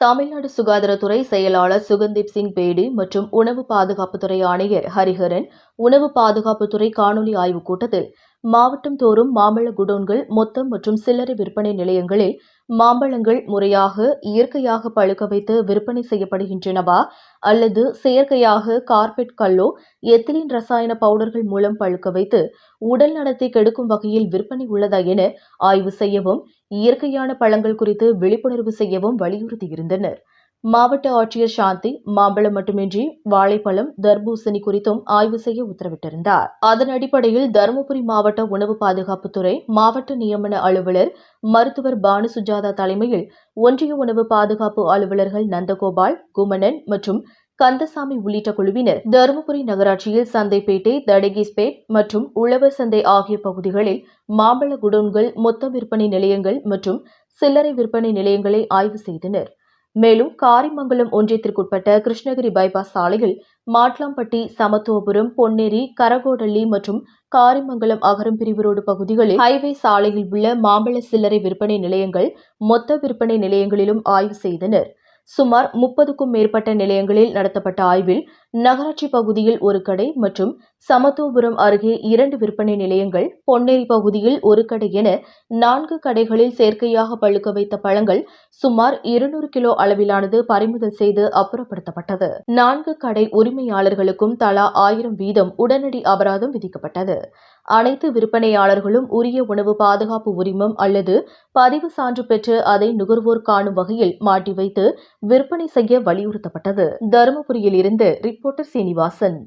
தமிழ்நாடு சுகாதாரத்துறை செயலாளர் சுகந்தீப் சிங் பேடி மற்றும் உணவு பாதுகாப்புத்துறை ஆணையர் ஹரிஹரன் உணவு பாதுகாப்புத்துறை காணொலி ஆய்வுக் கூட்டத்தில் மாவட்டம் தோறும் மாம்பழ குடோன்கள் மொத்தம் மற்றும் சில்லறை விற்பனை நிலையங்களில் மாம்பழங்கள் முறையாக இயற்கையாக பழுக்க வைத்து விற்பனை செய்யப்படுகின்றனவா? அல்லது செயற்கையாக கார்பெட் கல்லோ எத்திலின் ரசாயன பவுடர்கள் மூலம் பழுக்க வைத்து உடல் நலத்தை கெடுக்கும் வகையில் விற்பனை உள்ளதா என ஆய்வு செய்யவும் இயற்கையான பழங்கள் குறித்து விழிப்புணர்வு செய்யவும் வலியுறுத்தியிருந்தனர். மாவட்ட ஆட்சியர் சாந்தி மாம்பழம் மட்டுமின்றி வாழைப்பழம் தர்பூசணி குறித்தும் ஆய்வு செய்ய உத்தரவிட்டிருந்தார். அதன் அடிப்படையில் தருமபுரி மாவட்ட உணவு பாதுகாப்புத்துறை மாவட்ட நியமன அலுவலர் மருத்துவர் பானு சுஜாதா தலைமையில் ஒன்றிய உணவு பாதுகாப்பு அலுவலர்கள் நந்தகோபால் குமணன் மற்றும் கந்தசாமி உள்ளிட்ட குழுவினர் தருமபுரி நகராட்சியில் சந்தைப்பேட்டை தடகிஸ்பேட் மற்றும் உழவர் சந்தை ஆகிய பகுதிகளில் மாம்பழ குடோன்கள் மொத்த விற்பனை நிலையங்கள் மற்றும் சில்லறை விற்பனை நிலையங்களை ஆய்வு செய்தனர். மேலும் காரிமங்கலம் ஒன்றியத்திற்குட்பட்ட கிருஷ்ணகிரி பைபாஸ் சாலையில் மாட்லாம்பட்டி சமத்துவபுரம் பொன்னேரி கரகோடள்ளி மற்றும் காரிமங்கலம் அகரம் பிரிவு ரோடு பகுதிகளில் ஹைவே சாலையில் உள்ள மாம்பழ சில்லறை விற்பனை நிலையங்கள் மொத்த விற்பனை நிலையங்களிலும் ஆய்வு செய்தனர். சுமார் முப்பதுக்கும் மேற்பட்ட நிலையங்களில் நடத்தப்பட்ட ஆய்வில் நகராட்சி பகுதியில் ஒரு கடை மற்றும் சமத்துவபுரம் அருகே இரண்டு விற்பனை நிலையங்கள் பொன்னேரி பகுதியில் ஒரு கடை என நான்கு கடைகளில் செயற்கையாக பழுக்க வைத்த பழங்கள் சுமார் இருநூறு கிலோ அளவிலானது பறிமுதல் செய்து அப்புறப்படுத்தப்பட்டது. நான்கு கடை உரிமையாளர்களுக்கும் தலா ஆயிரம் வீதம் உடனடி அபராதம் விதிக்கப்பட்டது. அனைத்து விற்பனையாளர்களும் உரிய உணவு பாதுகாப்பு உரிமம் அல்லது பதிவு சான்று பெற்று அதை நுகர்வோர் காணும் வகையில் மாட்டி வைத்து விற்பனை செய்ய வலியுறுத்தப்பட்டது. தருமபுரியில் இருந்து ரிப்போர்ட்டர் சீனிவாசன்.